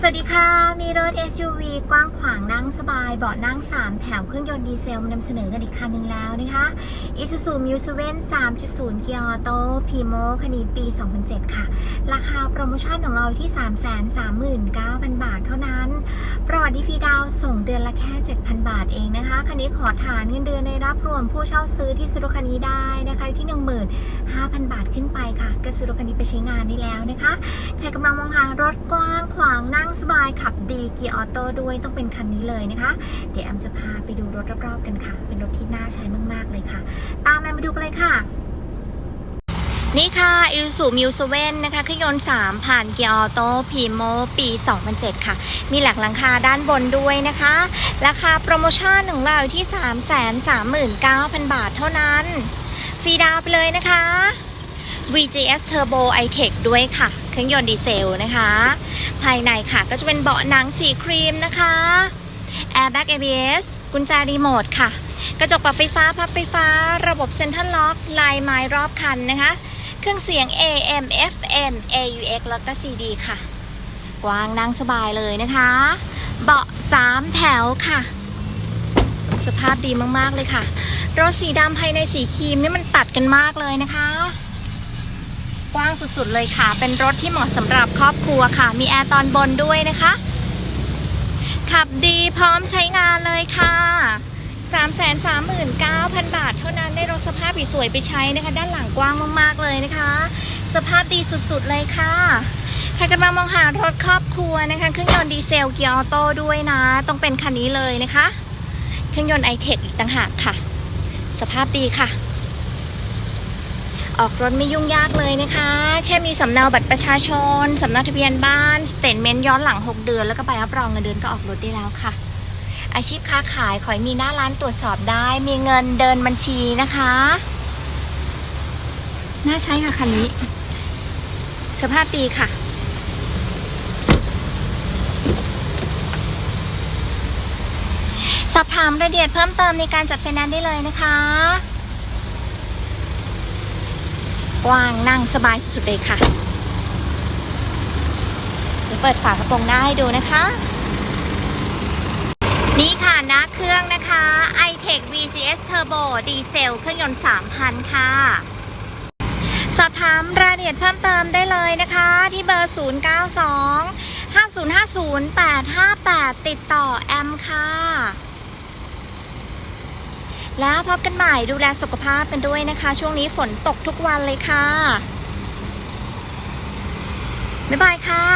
สวัสดีค่ะ มีรถ SUV กว้างขวางนั่งสบาย เบาะนั่ง 3 แถวเครื่องยนต์ดีเซลมานำเสนอกันอีกคันหนึ่งแล้วนะคะ Isuzu m u s e v e n 3.0 เกียร์ออโต้พีโมคันนี้ปี 2007 ค่ะ ราคาโปรโมชั่นของเราที่ 339,000 บาทเท่านั้น ปลอดดีฟีดาวส่งเดือนละแค่ 7,000 บาทเองนะคะ คันนี้ขอฐานเงินเดือนในรับรวมผู้เช่าซื้อที่ซื้อรถคันนี้ได้นะคะที่ 15,000 บาทขึ้นไปค่ะ ก็ซื้อรถคันนี้ไปใช้งานได้แล้วนะคะ ใครกำลังมองหารถกว้างขวางนั่งสบายขับดีเกียร์ออโต้ด้วยต้องเป็นคันนี้เลยนะคะ เดี๋ยวแอมจะพาไปดูรถรอบๆกันค่ะ เป็นรถที่น่าใช้มากๆเลยค่ะ ตามแอมไปดูกันเลยค่ะ นี่ค่ะ i s u m u s e v e n นนะคะเครื่องยนต์ 3 ผ่านเกียร์ออโต้พีโมปี 2007 ค่ะ มีหลักหลังคาด้านบนด้วยนะคะ ราคาโปรโมชั่นของเราอยู่ที่ 339,000 บาทเท่านั้น ฟรีดาวไปเลยนะคะ VGS Turbo iTech ด้วยค่ะ เครื่องยนต์ดีเซลนะคะ ภายในค่ะก็จะเป็นเบาะหนังสีครีมนะคะ Airbag ABS กุญแจรีโมทค่ะ กระจกปรับไฟฟ้า พับไฟฟ้า ระบบเซ็นทรัลล็อก ลายไม้รอบคันนะคะ เครื่องเสียง AM FM AUX แล้วก็ CD ค่ะ กว้างนั่งสบายเลยนะคะ เบาะ3แถวค่ะ สภาพดีมากๆเลยค่ะ รถสีดำภายในสีครีมนี่มันตัดกันมากเลยนะคะ กว้างสุดๆเลยค่ะ เป็นรถที่เหมาะสำหรับครอบครัวค่ะ มีแอร์ตอนบนด้วยนะคะ ขับดีพร้อมใช้งานเลยค่ะ 2,000 บาท เท่านั้นได้รถสภาพสวยไปใช้นะคะ ด้านหลังกว้างมากๆเลยนะคะ สภาพดีสุดๆเลยค่ะใครกำลังมองหารถครอบครัวนะคะ เครื่องยนต์ดีเซลเกียร์ออโต้ด้วยนะ ต้องเป็นคันนี้เลยนะคะ เครื่องยนต์ไอเทคอีกต่างหากค่ะ สภาพดีค่ะ ออกรถไม่ยุ่งยากเลยนะคะ แค่มีสำเนาบัตรประชาชน สำเนาทะเบียนบ้าน สเตทเมนต์ย้อนหลัง 6 เดือน แล้วก็ใบรับรองเงินเดือนก็ออกรถได้แล้วค่ะ อาชีพค้าขายขอให้มีหน้าร้านตรวจสอบได้ มีเงินเดินบัญชีนะคะ น่าใช้ค่ะคันนี้ สภาพดีค่ะ สอบถามรายละเอียดเพิ่มเติมในการจัดไฟแนนซ์ได้เลยนะคะกว้างนั่งสบายสุดเลยค่ะเดี๋ยวเปิดฝากระโปรงหน้าให้ดูนะคะ นี่ค่ะน้าเครื่องนะคะ iTech VCS Turbo ดีเซลเครื่องยนต์ 3,000 ค่ะ สอบถามรายละเอียดเพิ่มเติมได้เลยนะคะ ที่เบอร์ 092 5050 858 ติดต่อแอมค่ะ แล้วพบกันใหม่ดูแลสุขภาพกันด้วยนะคะ ช่วงนี้ฝนตกทุกวันเลยค่ะ บ๊ายบายค่ะ